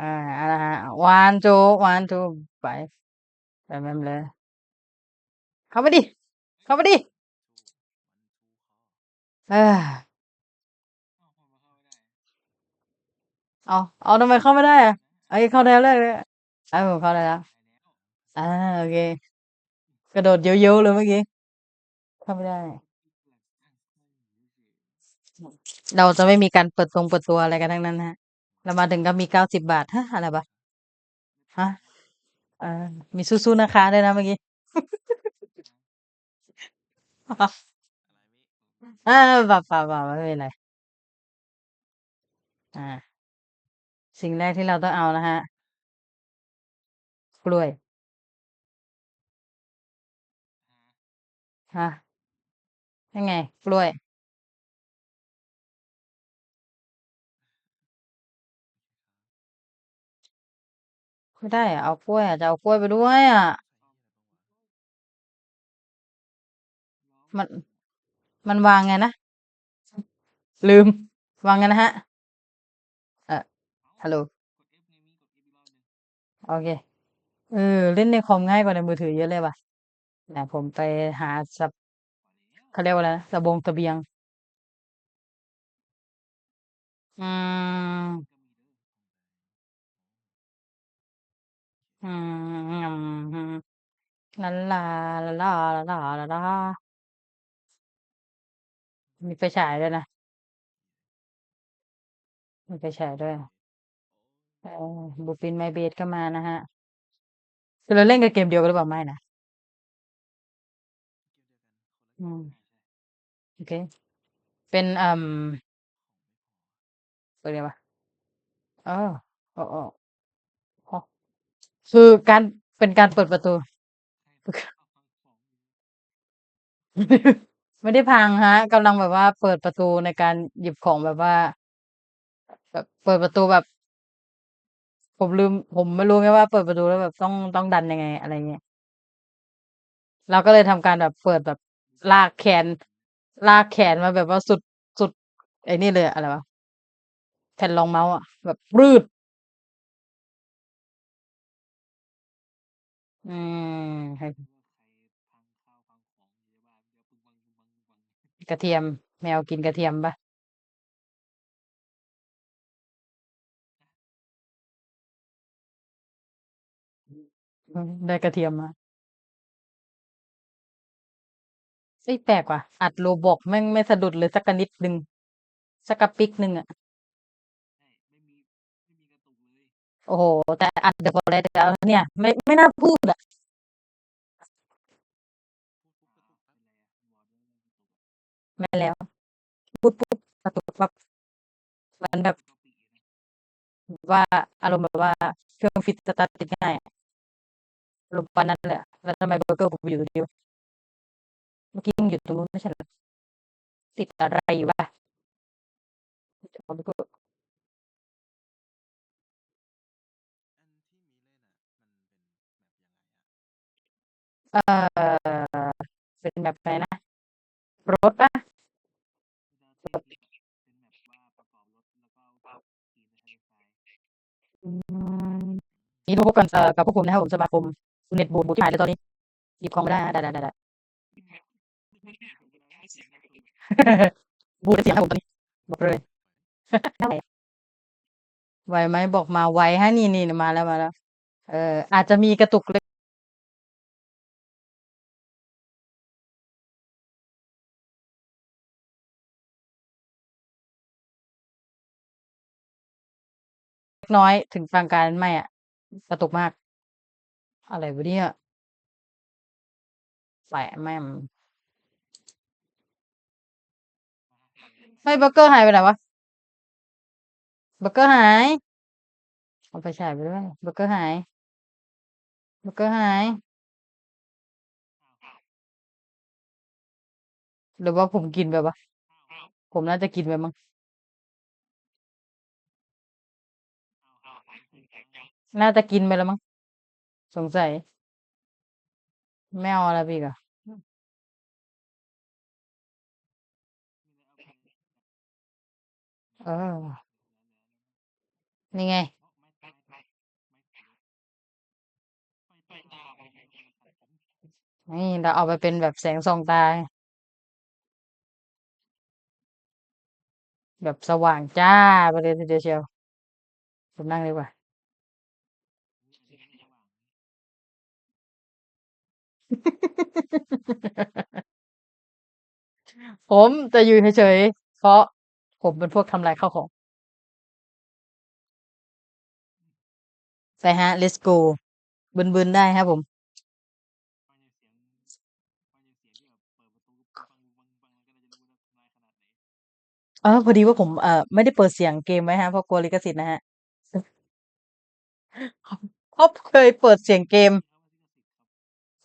อ่าเอาละฮะ one two one two ไปไปแม่มเลย เข้าไปดิ เข้าไปดิ เออเอาเอาทำไมเข้าไม่ได้อะเอ้ยเข้าได้แล้วเลยเอ้าผมเข้าได้แล้วอ่าโอเค กระโดดเยอะๆเลยเมื่อกี้ เข้าไม่ได้ เราจะไม่มีการเปิดตรงเปิดตัวอะไรกันทั้งนั้นฮะ เรามาถึงก็มีเก้าสิบบาทฮะอะไรปะฮะเออมีสู้ๆนะคะด้วยนะเมื่อกี้อ่าเปล่าเปล่าปไม่เป็นไรอ่า สิ่งแรกที่เราต้องเอานะฮะ กล้วยฮะยังไง กล้วย ไม่ได้อะเอากล้วยอะจะเอากล้วยไปด้วยอะ มัน มันวางไงนะ ลืม วางไงนะฮะ เออฮัลโหล โอเค เออ เล่นในคอมง่ายกว่าในมือถือเยอะเลยว่ะนะผมไปหาสับเขาเรียกว่าอะไรนะสบงตะเสบียง อืม อืม ลาลา ลาลา ลาลา ลาลา มีไฟฉายด้วยนะ มีไฟฉายด้วย เออ บูฟินไมเบสก็มานะฮะจะเราเล่นกับเกมเดียวกันหรือเปล่าไม่นะ อืม โอเค เป็นอืมเป็นไงวะอ๋ออ๋ออ๋อ คือการเป็นการเปิดประตู ไม่ได้พังฮะกำลังแบบว่าเปิดประตูในการหยิบของแบบว่าแบบเปิดประตูแบบ ผมลืม ผมไม่รู้ไงว่าเปิดประตูแล้วแบบต้องต้องดันยังไง อะไรเงี้ยเราก็เลยทำการแบบเปิดแบบลากแขน ลากแขนมาแบบว่าสุดสุดไอ้นี่เลยอะไรวะแผ่นรองเมาส์อะแบบรืด อืมใครกระเทียม แมวกินกระเทียมป?ะ?ได้กระเทียมมา เฮ้แปลกว่ะ อัดโลบอกแม่งไม่สะดุดเลยสักกะนิดหนึ่ง สักกระปิกหนึ่งอะ โอ้โห แต่อัดเดอะฟอเรสแล้วเนี่ย ไม่ไม่น่าพูดอะไม่แล้วพูดปุ๊บกระตุกปั๊บมันแบบ ว่าอารมณ์แบบว่าเครื่องฟิตสตาร์ทติดง่ายอารมณ์ปาณนั้นแหละแล้วทำไมเบอร์เกอร์ผมอยู่ตรงนี้เมื่อกี้มึงอยู่ตรงนู้นไม่ใช่หรอติดอะไรอยู่วะเบอร์ เกอร์เอ่อเป็นแบบไหนนะ รถปะอืมนี่มาพบกันเอ่อกับพวกผมนะครับผมสมาคมเน็ตบูมบูที่หายเลยตอนนี้หยิบของไม่ได้ได้ได้ได้ได้บูดเสียงครับผมตอนนี้บอกเลยไหวไหมบอกมาไวฮะนี่นี่มาแล้วมาแล้ว เอออาจจะมีกระตุกเล็ก น้อยถึงปานกลางไม่อะกระตุกมาก อะไรวะเนี่ยแปะแม่มไม่เบอร์เกอร์หายไปไหนวะเบอร์เกอร์หายเอาไปฉายไปด้วยเบอร์เกอร์หายเบอร์เกอร์หายหรือว่าผมกินไปวะผมน่าจะกินไปมั้ง น่าจะกินไปแล้วมั้งสงสัยไม่เอาอะไรอีกอะเออ นี่ไง นี่เราเอาไปเป็นแบบแสงส่องตา แบบสว่างจ้าไปเลยทีเดียวเชียวผมนั่งดีกว่า ผมจะยืนเฉยๆ เพราะผมเป็นพวกทำลายข้าวของไปฮะ let's go บึนๆ ได้ครับผม เออพอดีว่าผมเอ่อไม่ได้เปิดเสียงเกมไว้ครับเพราะกลัวลิขสิทธิ์นะครับเพราเคยเปิดเสียงเกม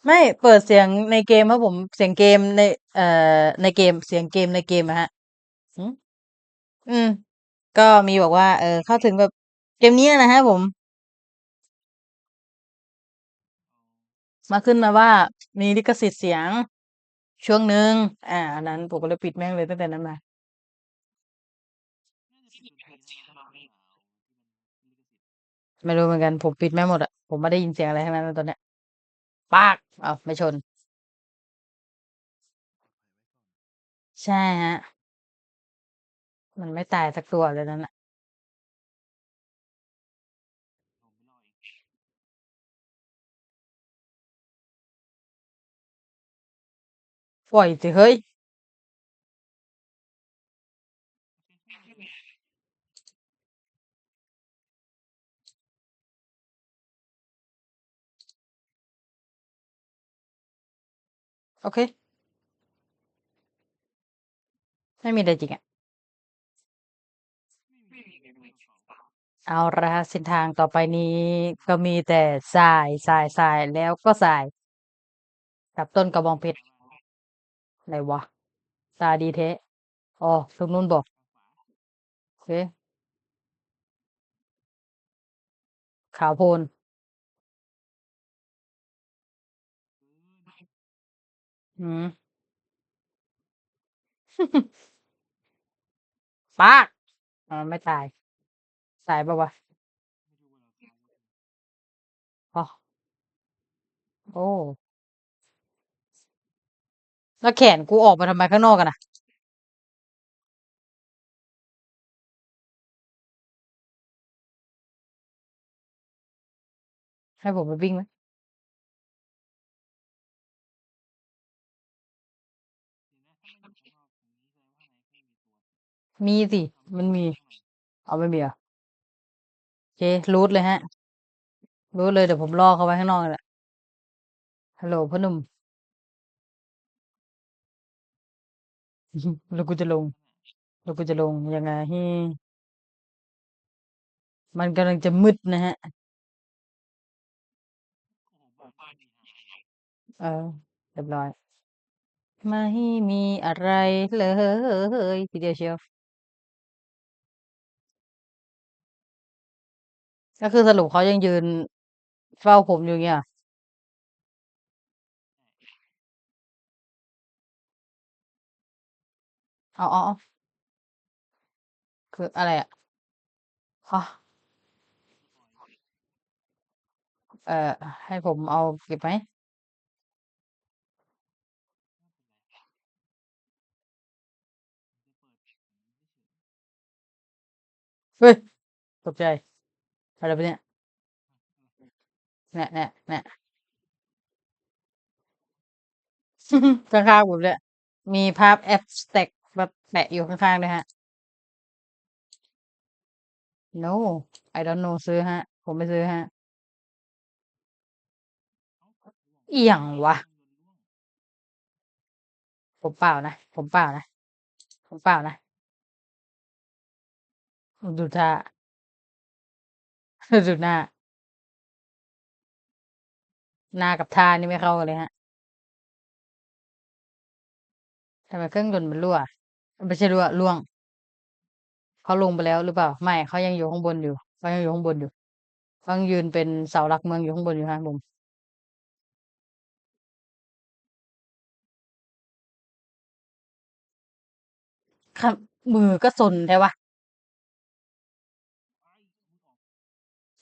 ไม่ เปิดเสียงในเกมครับผม เสียงเกมใน เอ่อ ในเกม เสียงเกมในเกมอะครับหืออืม ก็มีบอกว่า เอ่อเข้าถึงแบบเกมเนี้ยนะครับผม มาขึ้นมาว่า มีลิขสิทธิ์เสียง ช่วงหนึ่งอาอันนั้นผมก็เลยปิดแม่งเลยตั้งแต่นั้นมา ไม่รู้เหมือนกัน ผมปิดแม่งหมดอะ ผมไม่ได้ยินเสียงอะไรทั้งนั้นอะตอนเนี้ย ปากอ้าวไม่ชน ใช่ฮะ มันไม่ตายสักตัวเลยนั่นน่ะ ปล่อยสิเฮ้ย โอเค ไม่มีอะไรจริงอะเอาละครับเส้นทางต่อไปนี้ก็มีแต่ทรายๆๆแล้วก็ทรายกับต้นกระบองเพชรไหนวะตาดีแท้อ๋อตรงนู้นบ่โอเคขาวโพลน อือฮึป๊าก อ๋อ ไม่ตาย ตายเปล่าวะ?อ๋อ โอ้ แล้วแขนกูออกมาทำไมข้างนอกอะน่ะ?ให้ผมไปวิ่งไหม? มีสิ มันมี เอาไม่มีเหรอ?โอเค รูทเลยครับรูทเลย เดี๋ยวผมล่อเขาไว้ข้างนอกนี่แหละ ฮัลโหลพ่อหนุ่ม แล้วกูจะลง แล้วกูจะลงยังไง?มันกำลังจะมืดนะครับเออเรียบร้อย ไม่มีอะไรเลยทีเดียวเชียว ก็คือสรุปเขายังยืนเฝ้าผมอยู่เงี้ยเหรอ?อ๋อคืออะไรอะ?ฮะเอ่อ ให้ผมเอาเก็บไหม?เฮ้ย ตกใจ อะไรวะเนี่ย?แนะๆๆข้างๆผมเนี่ยมีภาพแอบสแต็กแบบแปะอยู่ข้างๆด้วยครับ No I don't know ซื้อครับผมไม่ซื้อครับอิหยังวะ?ผมเปล่านะ ผมเปล่านะ ผมเปล่านะ ดูท่า ดูหน้า หน้ากับท่านี่ไม่เข้ากันเลยครับทำไมเครื่องยนต์มันรั่ว?ไม่ใช่รั่วร่วง เขาลงไปแล้วหรือเปล่า?ไม่เขายังอยู่ข้างบนอยู่เขายังอยู่ข้างบนอยู่เขายังยืนเป็นเสาหลักเมืองอยู่ข้างบนอยู่ครับผมมือก็ซนแท้วะ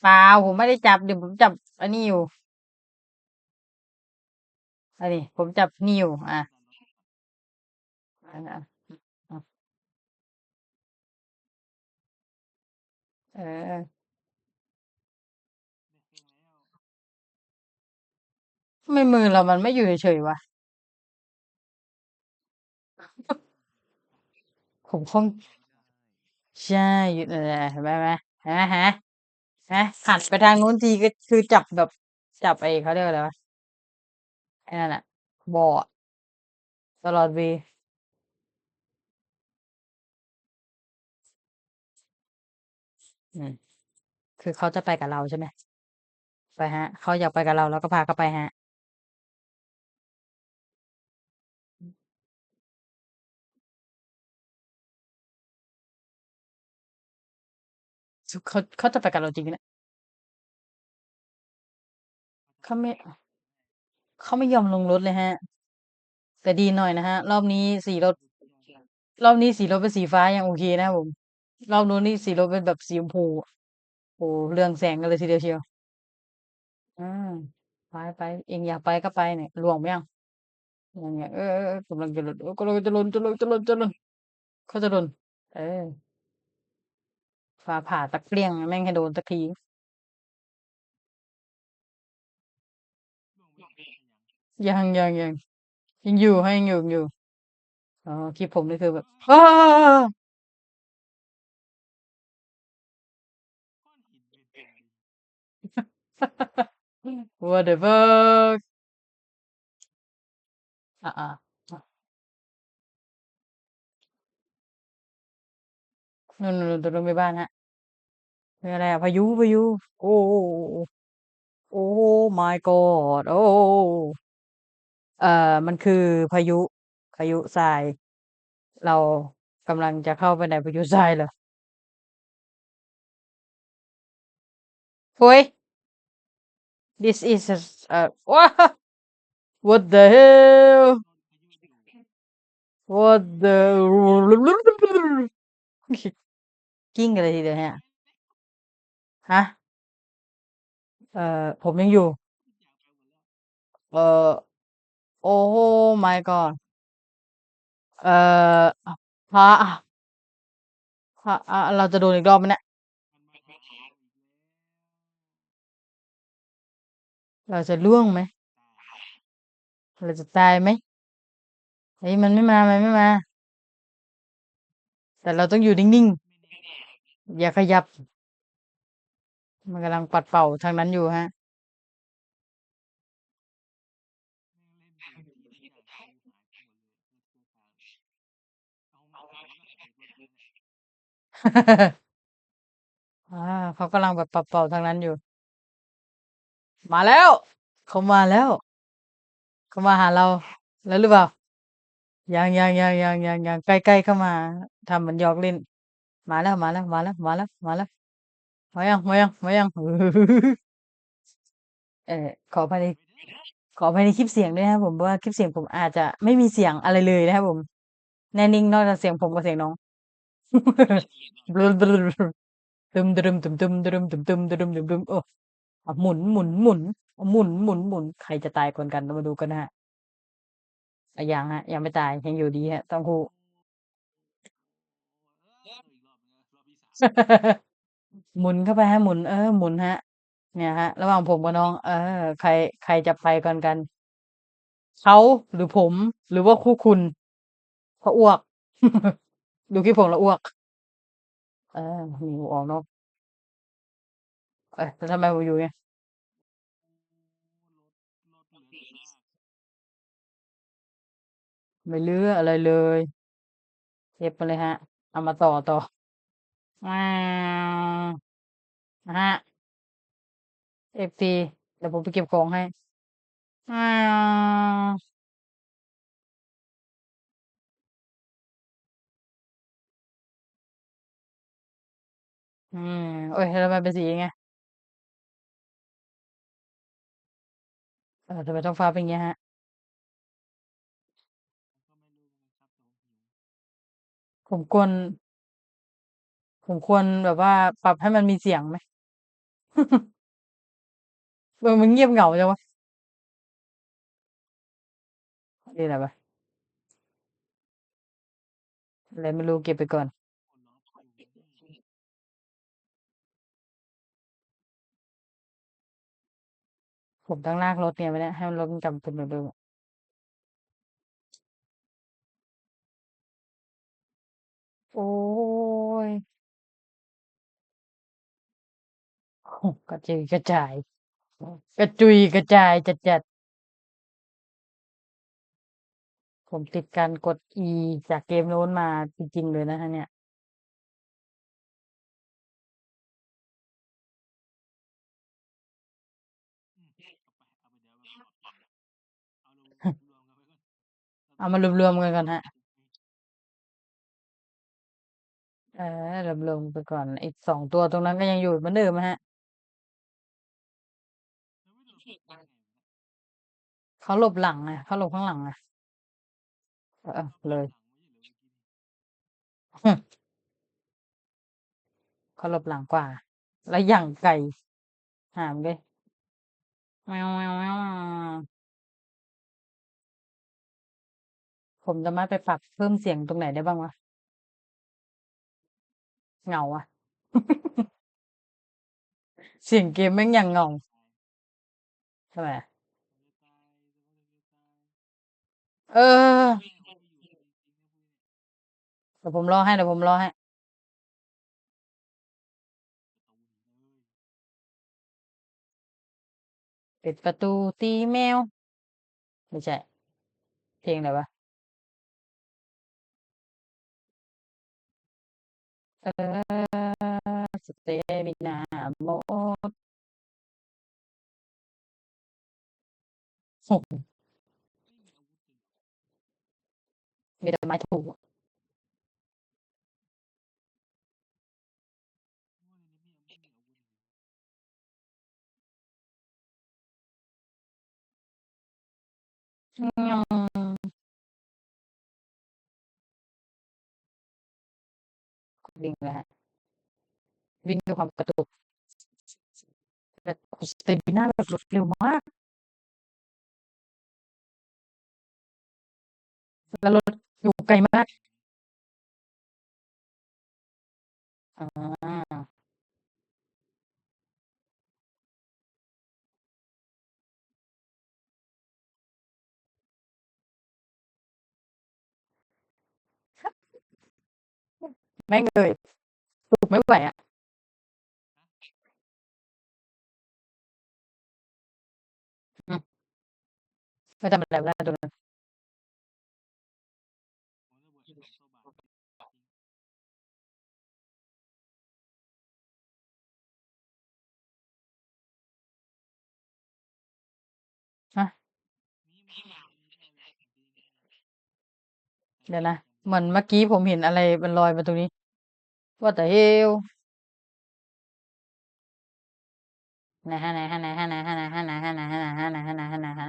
เปล่าผมไม่ได้จับเดี๋ยวผมจับอ้นี่อยู่อันนี้ผมจับนี่อยู่อะอะอะอะเออไม่มือเรามันไม่อยู่เฉยๆวะผมคงใช่อยู่เออเห็นไหมไหมเห็นไหมฮะ นะหันไปทางนู้นทีก็คือจับแบบจับไอ้เขาเรียกว่าอะไรวะไอ้นั่นอะบออตลอดวีอืมคือเขาจะไปกับเราใช่ไหมไปฮะ เขาอยากไปกับเราเราก็พาเขาไปฮะ เขา เขาจะไปกับเราจริงนะเขาไม่ เขาไม่ยอมลงรถเลยฮะแต่ดีหน่อยนะฮะรอบนี้สีรถ รอบนี้สีรถเป็นสีฟ้า ยังโอเคนะครับผม รอบนู้นนี่สีรถเป็นแบบสีชมพู โอ้เรืองแสงกันเลยทีเดียวเชียวอืมไปไปเองอยากไปก็ไปเนี่ยหลวงไหมยังอย่างเงี้ยเออกำลังจะหล่นเออกำลังจะหล่น จะหล่น จะหล่น จะหล่น เขาจะหล่น เออ ฟ้าผ่าตะเกลี้ยง แม่งให้โดนสักทียังยังยังยังอยู่ให้ยังอยู่อยู่อ๋อคลิปผมนี่คือแบบอ้า What the fuck อ่าอ่านู่นนู่นตรงไปบ้านฮะ เป็นอะไรอะพายุพายุโอ้โอ้โอ้ my god โอ้ เอ่อ มันคือพายุ พายุทราย เรากำลังจะเข้าไปในพายุทรายเหรอเฮ้ย this is a เอ่อ what the hell what the กิ้งกันเลยทีเดียวเนี่ย ฮะ เอ่อ ผมยังอยู่ เอ่อ โอ้ my god เอ่อ พระ พระอะเราจะโดนอีกรอบไหมเนี่ย เราจะล่วงไหม เราจะตายไหม เฮ้ย มันไม่มา มันไม่มา แต่เราต้องอยู่นิ่ง ๆ อย่าขยับ มันกำลังปัดเป่าทางนั้นอยู่ฮะอาเขากำลังแบบปัดเป่าทางนั้นอยู่ มาแล้ว เขามาแล้ว เขามาหาเรา แล้วหรือเปล่า ยังยังยังยังยังยังใกล้ๆเข้ามาทำเหมือนหยอกเล่น มาแล้วมาแล้วมาแล้วมาแล้วมาแล้ว มายัง มายัง มายัง เออขออภัยใน ขออภัยในคลิปเสียงด้วยนะครับผม เพราะว่าคลิปเสียงผมอาจจะไม่มีเสียงอะไรเลยนะครับผม แน่นิ่งนอกจากเสียงผมกับเสียงน้อง ตึมตึมตึมตึมตึมตึมตึมตึมตึมตึมโอ้อะหมุนหมุนหมุนหมุนหมุนหมุนใครจะตายก่อนกันเรามาดูกันนะฮะอะยังฮะ ยังไม่ตายยังอยู่ดีฮะต้องคู่ หมุนเข้าไปฮะ หมุน เออ หมุนฮะ เนี่ยฮะ ระหว่างผมกับน้อง เออ ใคร ใครจะไปก่อนกัน เขาหรือผม หรือว่าคู่คุณเขาอ้วก ดูคลิปผมแล้วอ้วก เออมีหูออกเนาะเอ้ยแล้วทำไมผมอยู่ไงไม่เลืออะไรเลยเก็บมาเลยฮะ เอามาต่อต่อ ว้าวนะฮะเอฟซีเดี๋ยวผมไปเก็บของให้ว้าวอืม โอ้ยแล้วทำไมเป็นสีอย่างเงี้ยเออ ทำไมท้องฟ้าเป็นอย่างเงี้ยฮะผมควร ผมควรแบบว่าปรับให้มันมีเสียงไหม เออมันเงียบเหงาจังวะนี่อะไรวะอะไรไม่รู้เก็บไปก่อน ผมต้องลากรถเนี่ยไปเนี่ยให้มันรถมันกลับเป็นเหมือนเดิมอะโอ้ย กระจุยกระจาย กระจุยกระจายจัดๆผมติดการกด E จากเกมโน้นมาจริงๆเลยนะคะเนี่ยเอามารวมๆกันก่อนครับเออรวมๆไปก่อน อีก2ตัวตรงนั้นก็ยังอยู่เหมือนเดิมนะครับ เขาหลบหลังไงเขาหลบข้างหลังไงเออเลยเขาหลบหลังกว่า แล้วอย่างไกลหามเลยผมสามาไปปรับเพิ่มเสียงตรงไหนได้บ้างวะ?เหงาอะเสียงเกมแม่งอย่างเหงาทำไม เออ เดี๋ยวผมรอให้ เดี๋ยวผมรอให้ ปิดประตูตีแมว ไม่ใช่ เพลงอะไรวะ?เออ สเตมินาโมดโอ้ người ta máy thủ Yeah. Kulinga. Vinyo kam katuk. Kusta binara los pleumar. Lalot ถอยู่ไกลมาก อ๋อ แม่งเอ่ยสูบไม่ไหวอะ อืมไปทำอะไรไม่ได้ตรงนั้น ฮะ เดี๋ยวนะเหมือนเมื่อกี้ผมเห็นอะไรมันลอยมาตรงนี้ What the hell ไหนะไหนะไหนะไหนะไหนะไหนะไหนะไหนะไหนะไหนคะไหนคะ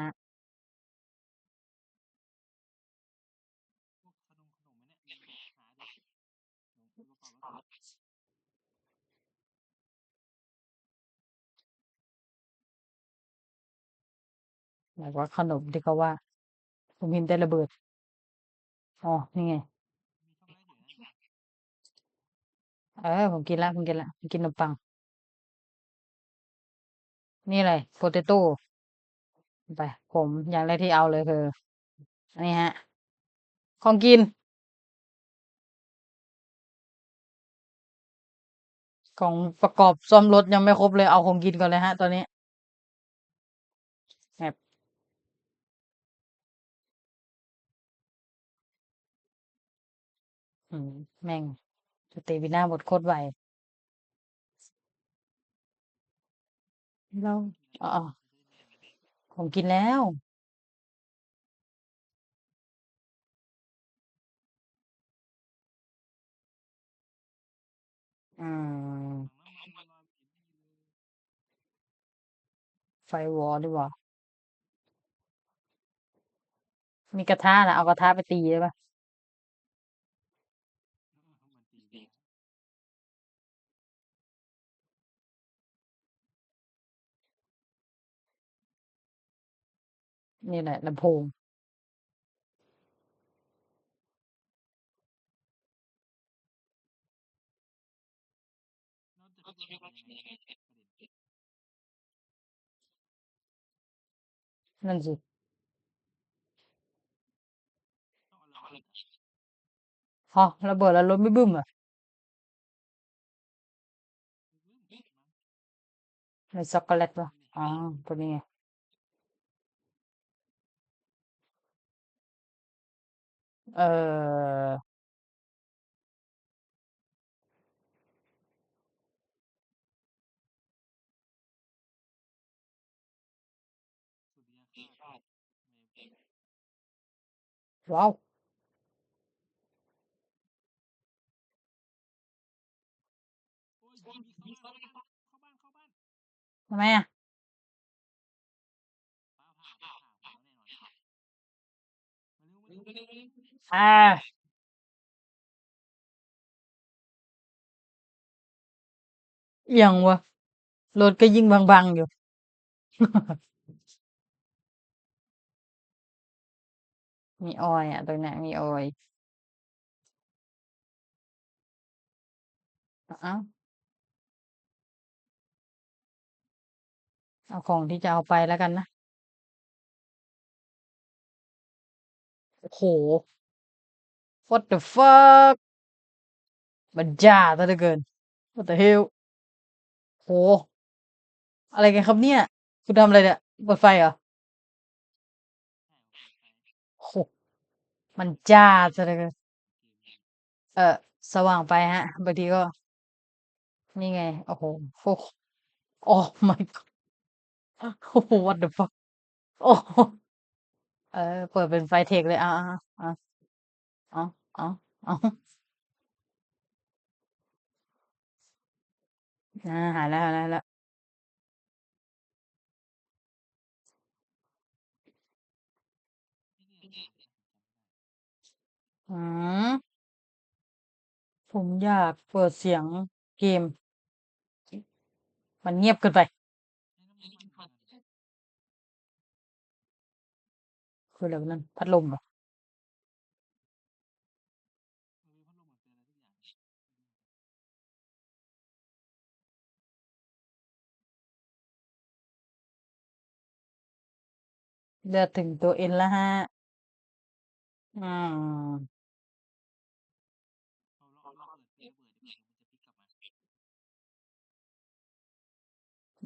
ไหนวะขนมที่เขาว่า ผมเห็นแต่ระเบิด อ๋อ นี่ไง เออ ผมกินล้วผมกินล้วผมกินขนมปัง นี่อะไรโพเตโต้ไป ผมอย่างแรกที่เอาเลยคือนี่ครับของกิน ของประกอบซ่อมรถยังไม่ครบเลย เอาของกินก่อนเลยครับตอนนี้ แบบ อืม แม่งสเตมิน่าหมดโคตรไวแล้วอ้อผมกินแล้ว อืม Firewall ดีกว่า มีกระทะนะเอากระทะไปตีได้ปล่ นี่แหละลำโพง นั่นสิ ฮะระเบิดแล้วรถไม่บึ้มอะ ไม่ช็อกโกแลตวะอ๋อตัวนี้ เออว้าวทำไม อะอ่างวะ รถก็ยิ่งบางๆ อยู่ มีออยล์อะตรงเนี้ยมีออยล์อ้าว เอาของที่จะเอาไปแล้วกันนะ โอ้โห what the fuck มันจ้าซะเหลือเกิน what the hell โห อะไรกันครับเนี่ย คุณทำอะไรเนี่ยเปิดไฟเหรอโหมันจ้าซะเหลือเกิน เออสว่างไปฮะบางทีก็ นี่ไง โอ้โหโอ้โอ้ my god โอ้โห what the fuck โอ้เออ เปิดเป็นไฟเทคเลยอะอะอะ เอาเอาอ่าหายแล้วหายแล้วหายแล้ว อืมผมอยากเปิดเสียงเกม มันเงียบเกินไป คืออะไรวะนั่นพัดลมเหรอ เลือดถึงตัวเอ็นแล้วฮะ อืม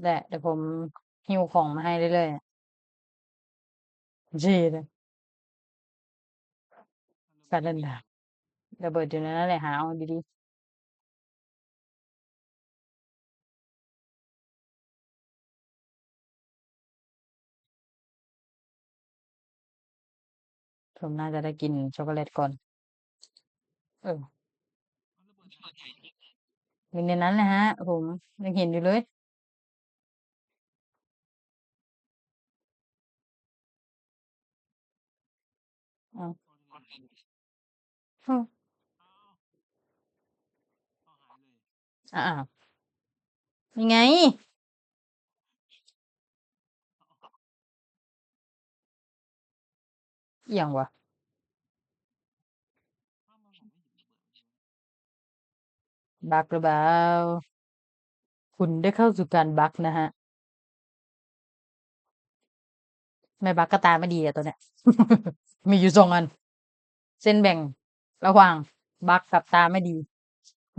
แหละเดี๋ยวผมหิ้วของมาให้เรื่อยๆอะจีเลยการเล่นดาบระเบิดอยู่ในนั้นแหละหาเอาดีๆ ผมน่าจะได้กินช็อกโกแลตก่อน เอออยู่ในนั้นแหละฮะ ผมยังเห็นอยู่เลยอ้าวอ้าวอ้าวยังไง เอียงวะ บักหรือเปล่า คุณได้เข้าสู่การบักนะฮะ ไม่บักก็ตาไม่ดีอะตัวเนี้ย มีอยู่สองอัน เส้นแบ่ง ระหว่าง บักกับตาไม่ดี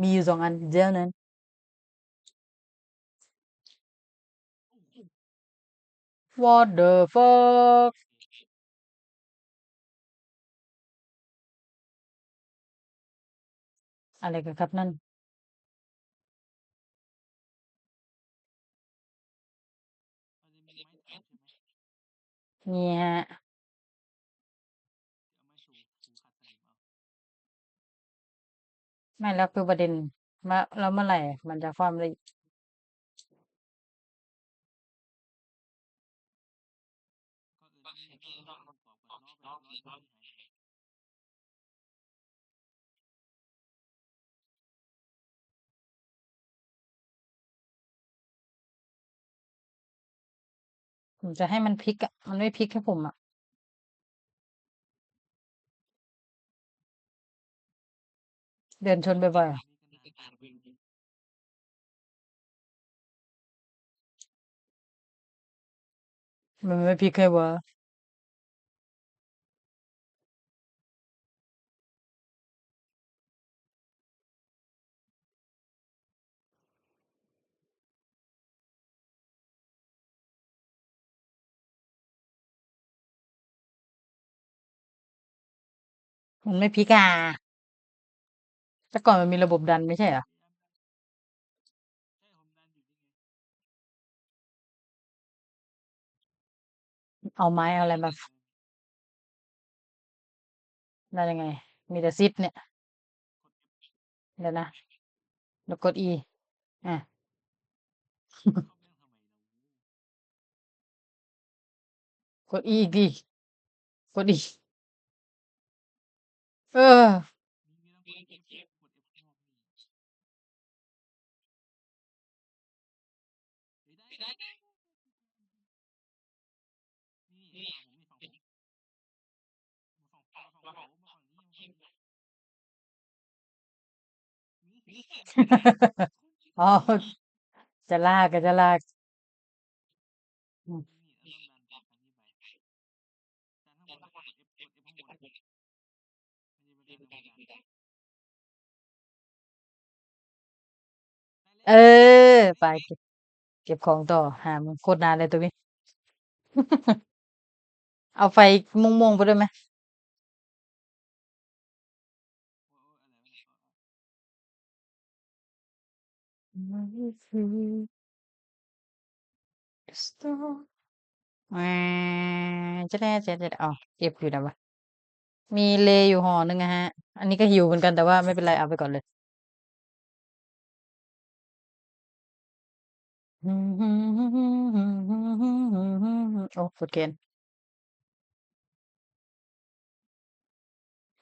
มีอยู่สองอันเดียวนั้น What the fuck อะไรกันครับนั่น นี่ฮะไม่แล้วคือประเด็นมาแล้วเมื่อไหร่ มันจะความละ ผมจะให้มันพลิกอะ มันไม่พลิกให้ผมอะ เดินชนบ่อยๆมันไม่พลิกให้วะ มันไม่พลิกอะแต่ก่อนมันมีระบบดันไม่ใช่เหรอ?เอาไม้เอาอะไรมาฟดันยังไง มีแต่ซิปเนี่ย เดี๋ยวนะแล้วกด E อากด E อีกดิกด E เออ อ๋อ จะลากก็จะลาก อืม เออ ไปเก็บ เก็บของต่อ หามันโคตรนานเลยตรงนี้ เอาไฟม่วงๆไปด้วยไหม?อ้าวเก็บอยู่ไหนวะมีเลอยู่ห่อหนึ่งอะครับอันนี้ก็หิวเหมือนกันแต่ว่าไม่เป็นไรเอาไปก่อนเลย โอ้ปวดแขน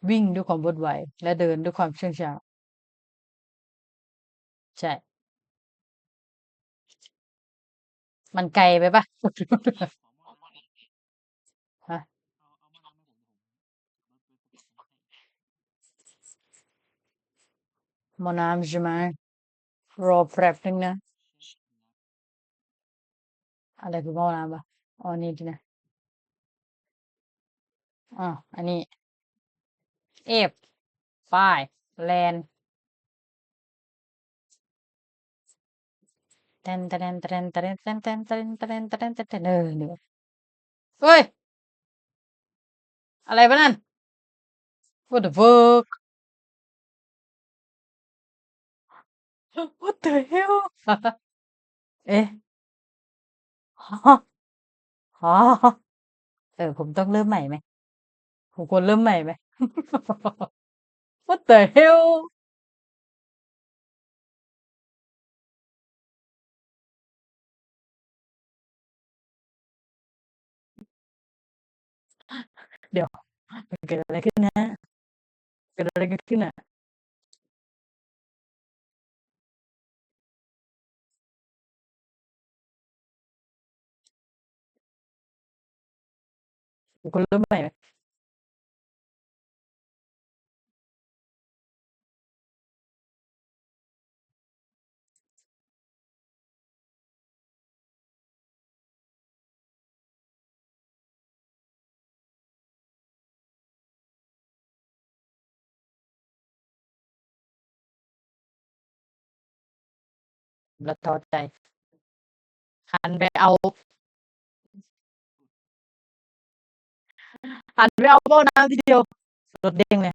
วิ่งด้วยความรวดไวและเดินด้วยความเชื่องช้าใช่ มันไกลไปปล่า?ฮะมอน้ำใช่ไหม?รอแป๊บนึงนะ อะไรคือหม้อน้ำวะ?อ๋อนี่สินะอ้าวอันนี้ F ไป Land เออนี่เฮ้ย!อะไรวะนั่น? What the fuck What the hell เอ๊ะ อ๋อ เออ ผมต้องเริ่มใหม่ไหม?ผมควรเริ่มใหม่ไหม? What the hell เดี๋ยวมันเกิดอะไรขึ้นนะ?เกิดอะไรกันขึ้นอะ? ควรเริ่มใหม่ไหม?แล้วท้อใจหันไปเอา หันไปเอาหม้อน้ำทีเดียวรถเด้งเล